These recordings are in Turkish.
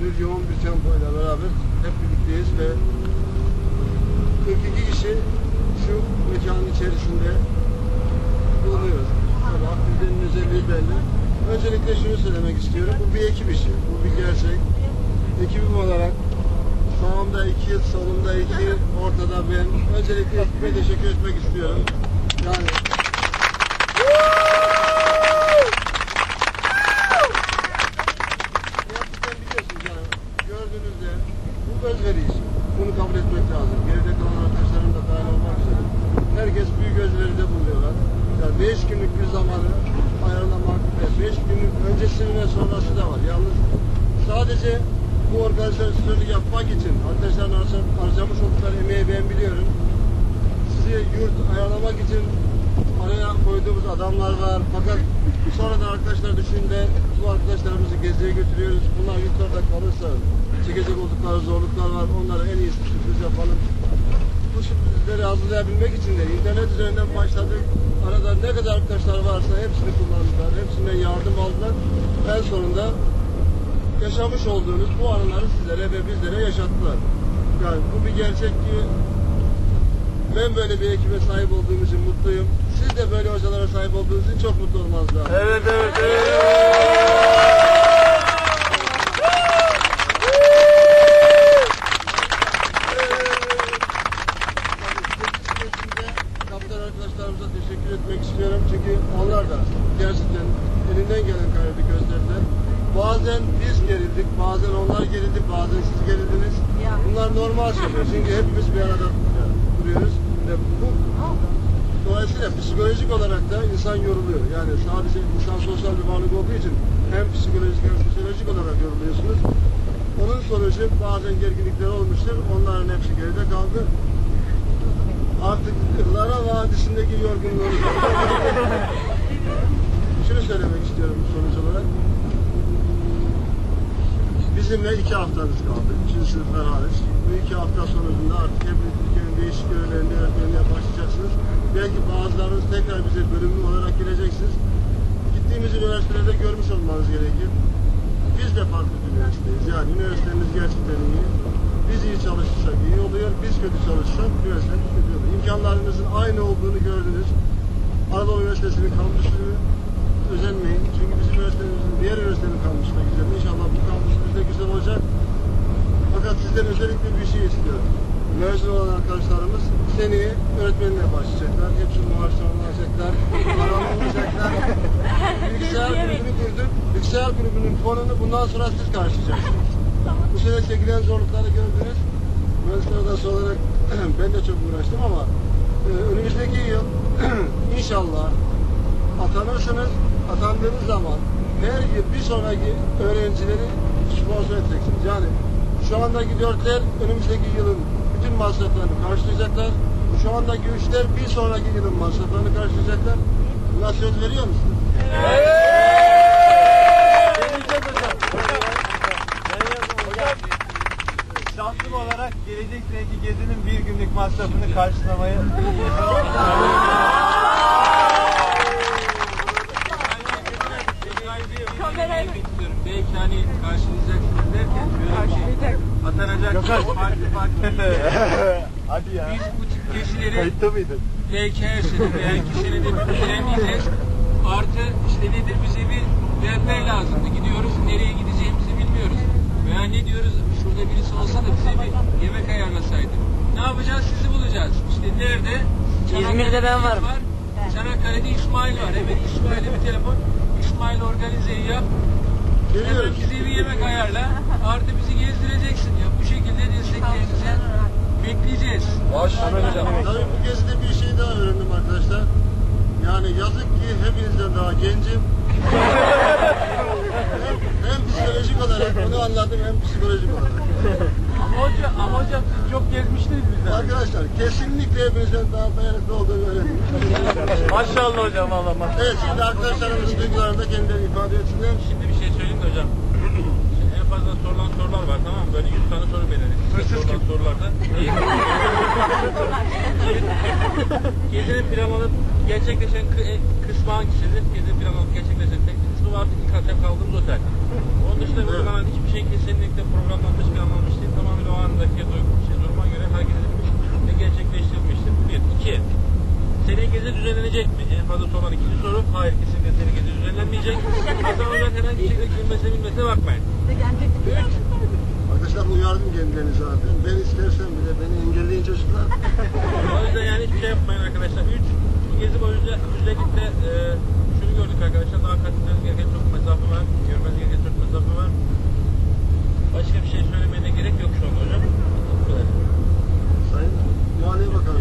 gündür yoğun bir tempoyla beraber hep birlikteyiz ve 42 kişi şu mekanın içerisinde bulunuyoruz. Tabii aktivitenin özelliği belli. Öncelikle şunu söylemek istiyorum. Bu bir ekip işi. Bu bir gerçek. Ekibim olarak sağımda iki, solumda iki, ortada ben. Öncelikle ekibe teşekkür etmek istiyorum. Yani Gerçekten biliyorsunuz yani gördüğünüzde bu özveri işi. Bunu kabul etmek lazım. Geride kalan arkadaşlarım da dahil olmak üzere. Herkes büyük özveride bulunuyorlar. Yani 5 günlük bir zamanı ayarlamak ve 5 günlük öncesinin ve sonrası da var. Yalnız sadece bu organizasyonu yapmak için arkadaşların harca- harcamış oldukları emeği ben biliyorum. Sizi yurt ayarlamak için araya koyduğumuz adamlar var. Fakat sonradan arkadaşlar düşünde bu arkadaşlarımızı geziye götürüyoruz. Bunlar yurtlarda kalırsa çekecek oldukları zorluklar var. Onlara en iyisi sürpriz yapalım. Bu sürprizleri hazırlayabilmek için de internet üzerinden başladık. Arada ne kadar arkadaşlar varsa hepsini kullandılar. Hepsinden yardım aldılar. En sonunda yaşamış olduğunuz bu anıları sizlere ve bizlere yaşattılar. Yani bu bir gerçek ki ben böyle bir ekibe sahip olduğum için mutluyum. Siz de böyle hocalara sahip olduğunuz için çok mutlu olmanız lazım. Evet evet evet. Arkadaşlarımıza teşekkür etmek istiyorum. Çünkü onlar da gerçekten elinden gelen gayreti gösterdiler. Bazen biz gerildik, bazen onlar gerildi, bazen siz gerildiniz. Bunlar normal şeyler. Çünkü hepimiz bir arada duruyoruz. Ve bu Dolayısıyla psikolojik olarak da insan yoruluyor. Yani sadece insan sosyal bir varlık olduğu için hem psikolojik hem sosyolojik olarak yoruluyorsunuz. Onun sonucu bazen gerginlikler olmuştur. Onların hepsi geride kaldı. Artık Lara Vadisi'ndeki yorgunluğunuz Şunu söylemek istiyorum sonuç olarak. Bizimle iki haftanız kaldı. Üçüncü sınıflar hariç. Bu iki hafta sonucunda artık hep Türkiye'nin değişik yönlerinde öğretmenliğe başlayacaksınız. Belki bazılarınız tekrar bize bölümlü olarak geleceksiniz. Gittiğimiz üniversitelerde görmüş olmanız gerekir. Biz de farklı bir üniversiteyiz. Yani üniversitemiz gerçekten iyi. Biz iyi çalışırsak iyi oluyor. Biz kötü çalışırsak üniversitemiz kötü oluyor. İmkanlarınızın aynı olduğunu gördünüz. Anadolu Üniversitesi'nin kampüsünü özenmeyin. Çünkü bizim üniversitemizin diğer üniversitenin kampüsü de güzel. İnşallah bu kampüsümüz de güzel olacak. Fakat sizden özellikle bir şey istiyorum. Mezun olan arkadaşlarımız seneye öğretmenliğe başlayacaklar. Hepsi maaşlarını alacaklar. Paralı olacaklar. Bilgisayar grubunu kurduk. Bilgisayar grubunun fonunu bundan sonra siz karşılayacaksınız. Bu sene çekilen zorlukları gördünüz. Mühendisler odası olarak ben de çok uğraştım ama e, önümüzdeki yıl inşallah atanırsınız. Atandığınız zaman her yıl bir sonraki öğrencileri sponsor edeceksiniz. Yani şu andaki dörtler önümüzdeki yılın bütün masraflarını karşılayacaklar. Şu andaki üçler bir sonraki yılın masraflarını karşılayacaklar. Buna söz veriyor musunuz? Deneyeceğiz hocam. Hocam, şahsım olarak gelecek seneki gezinin bir günlük masrafını karşılamayı Kamerayı. Belki hani karşılayacaksınız derken böyle bir şey atanacak farklı farklı. Hadi ya. Biz bu tip gezileri Kayıtta mıydın? belki her iki senede bir düzenleyeceğiz. Artı işte nedir bize bir rehber lazımdı. Gidiyoruz nereye gideceğimizi bilmiyoruz. Veya ne diyoruz şurada birisi olsa da bize bir yemek ayarlasaydı. Ne yapacağız sizi bulacağız. İşte nerede? İzmir'de ben varım. Var. Çanakkale'de İsmail var. Evet İsmail'e bir telefon. İsmail organizeyi yap. Hemen Geliyoruz. bize bir yemek ayarla. Artı bizi gezdireceksin ya. Bu şekilde desteklerinizi bekleyeceğiz. Tabii bu gezide bir şey daha öğrendim arkadaşlar. Yani yazık ki hepinizden daha gencim. hem, hem psikolojik olarak bunu anladım hem psikolojik olarak. Ama hocam, ama hocam siz çok gezmiştiniz bizden. Arkadaşlar kesinlikle hepinizden daha dayanıklı olduğunu öğrendim. Maşallah hocam Allah maşallah. Evet şimdi arkadaşlarımız duygularını da kendileri ifade etsinler. Şimdi bir şey söyleyeyim de hocam. Şimdi en fazla sorulan sorular var tamam mı? Böyle 100 tane soru belirli. Size sorulan sorularda. Gezinin planlanıp gerçekleşen kı- e, kısmı hangisidir? Gezinin planlanıp gerçekleşen tek kısmı bu artık ilk akşam kaldığımız otel. Onun dışında Evet. uygulanan hiçbir şey kesinlikle programdan dış planlanmış değil. Tamamen o andaki duygu, şey, duruma göre hareket edilmiş ve gerçekleştirilmiştir. Bu bir. İki. Seri gezi düzenlenecek mi? En fazla sorulan ikinci soru. Hayır kesinlikle seri gezi düzenlenmeyecek. Hasan Hoca'nın herhangi bir şekilde gülmesine bilmesine bakmayın. Üç. Arkadaşlar uyardım kendilerini zaten. Ben istersem bile beni engelleyin çocuklar. O yüzden yani hiçbir şey yapmayın arkadaşlar. Üç. Bu gezi boyunca özellikle e, şunu gördük arkadaşlar. Daha kat etmeniz gereken çok mesafe var. Görmeniz gereken çok mesafe var. Başka bir şey söylemeye de gerek yok şu anda hocam. Bu kadar. Sayın Maliye Bakanı.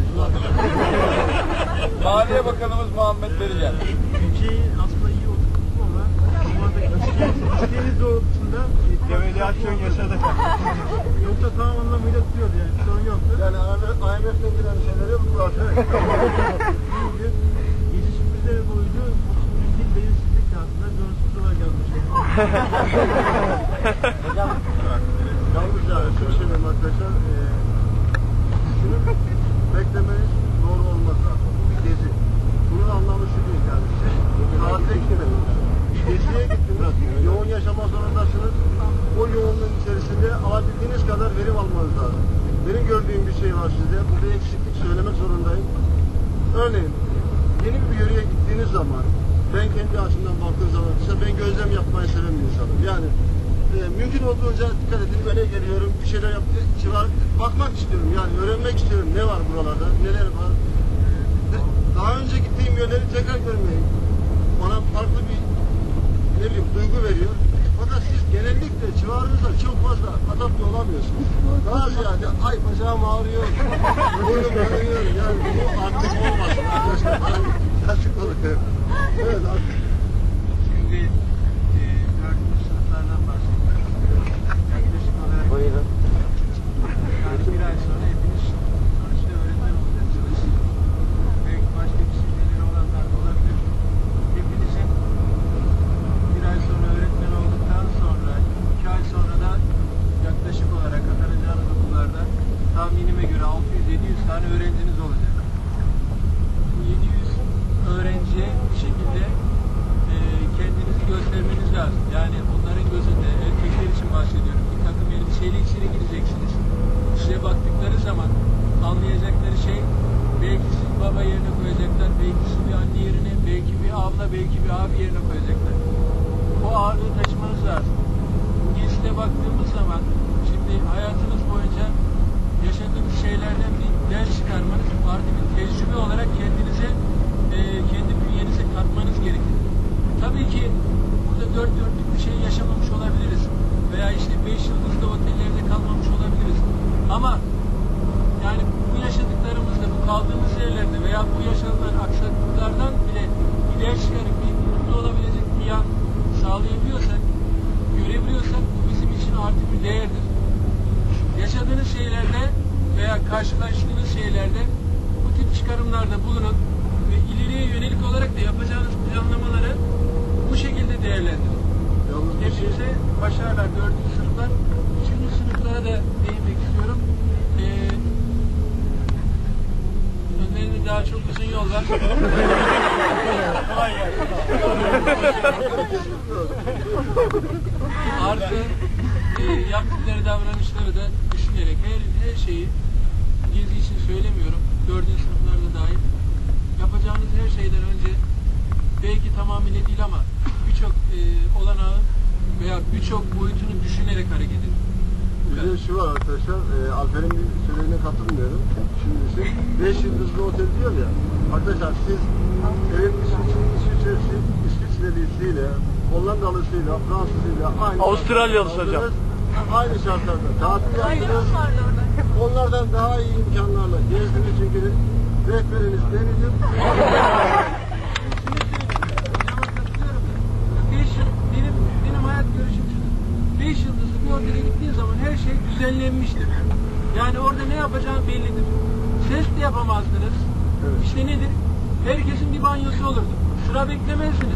Maliye Bakanımız Muhammed Berican. Ülkeyi aslında iyi oturttuk ama şu anda isteğiniz doğrultusunda Devalüasyon yaşadık. yoksa tam anlamıyla tutuyordu yani sorun yoktu. Yani IMF'den gelen şeyler yok mu zaten? Çünkü gezi sürprizleri boyunca ülke belirsizlik altında zorunsuz olarak yazmış. Yalnız yani şunu söyleyeyim arkadaşlar. E, şunu beklemeniz doğru olmaz zaten. Bu bir gezi. Bunun anlamı şu değil yani. Siz tatile gitmediniz. Geziye gittiniz. Yoğun yaşama zorundasınız. O yoğunluğun içerisinde alabildiğiniz kadar verim almanız lazım. Benim gördüğüm bir şey var sizde. Burada eksiklik söylemek zorundayım. Örneğin yeni bir yöreye gittiğiniz zaman ben kendi açımdan baktığım zaman mesela ben gözlem yapmayı seven bir insanım. Yani e, mümkün olduğunca dikkat edin böyle geliyorum bir şeyler yap şey var, bakmak istiyorum yani öğrenmek istiyorum ne var buralarda neler var. E, Daha önce gittiğim yerleri tekrar görmeyi bana farklı bir ne bileyim duygu veriyor. Fakat siz genellikle civarınızda çok fazla adapte olamıyorsunuz. Daha ziyade ay bacağım ağrıyor, boynum ağrıyor. Yani bu artık arkadaşlar. Yazık oluyor. Evet artık. Şimdi e, dördüncü sınıflardan bahsediyorum. Yaklaşık olarak Buyurun. yani bir ay sonra hepiniz sonuçta öğretmen olacaksınız. Belki başka kişileri olanlar da olabilir. Hepinizin bir ay sonra öğretmen olduktan sonra iki ay sonra da yaklaşık olarak atanacağınız okullarda tahminime göre 600-700 tane öğrenciniz olacak. Bu 700 öğrenciye bir şekilde e, kendinizi göstermeniz lazım. Yani onların gözünde erkekler için bahsediyorum. Bir takım elbiseyle içeri gireceksiniz. Size baktıkları zaman anlayacakları şey belki sizi baba yerine koyacaklar, belki sizi bir anne yerine, belki bir abla, belki bir abi yerine koyacaklar. O ağırlığı taşımanız lazım. Bu gezide baktığımız zaman şimdi hayatınız boyunca yaşadığınız şeylerden bir ders çıkarmanız artık bir tecrübe olarak kendinize e, kendi bünyenize katmanız gerekir. Tabii ki burada dört dörtlük bir şey yaşamamış olabiliriz. Veya işte beş yıldızlı otellerde kalmamış olabiliriz. Ama yani bu yaşadıklarımızda, bu kaldığımız yerlerde veya bu yaşanan aksaklıklardan bile bir ders çıkarıp bir mutlu olabilecek bir yan sağlayabiliyorsak, görebiliyorsak bu bizim için artık bir değerdir. Yaşadığınız şeylerde veya karşılaştığınız şeylerde bu tip çıkarımlarda bulunun ve ileriye yönelik olarak da yapacağınız planlamaları bu şekilde değerlendirin. Yalnız bir şey Hepinize başarılar dördüncü sınıflar. Üçüncü sınıflara da değinmek istiyorum. Ee, önlerinde daha çok uzun yol var. Artı e, yaptıkları davranışları da düşünerek her, her şeyi gezi için söylemiyorum. Dördüncü sınıflarda dahil. Yapacağınız her şeyden önce belki tamamıyla değil ama birçok e, olanağın veya birçok boyutunu düşünerek hareket edin. Bir de şu var arkadaşlar, e, Alper'in bir söylediğine katılmıyorum. Şimdi siz 5 yıldızlı otel diyor ya, arkadaşlar siz evin İsviçre, İsviçresi, İsviçrelisiyle, Hollandalısıyla, Fransızıyla aynı Avustralyalısı hocam. Aynı şartlarda tatil yaptınız. Onlardan daha iyi imkanlarla gezdiniz çünkü rehberiniz denizim.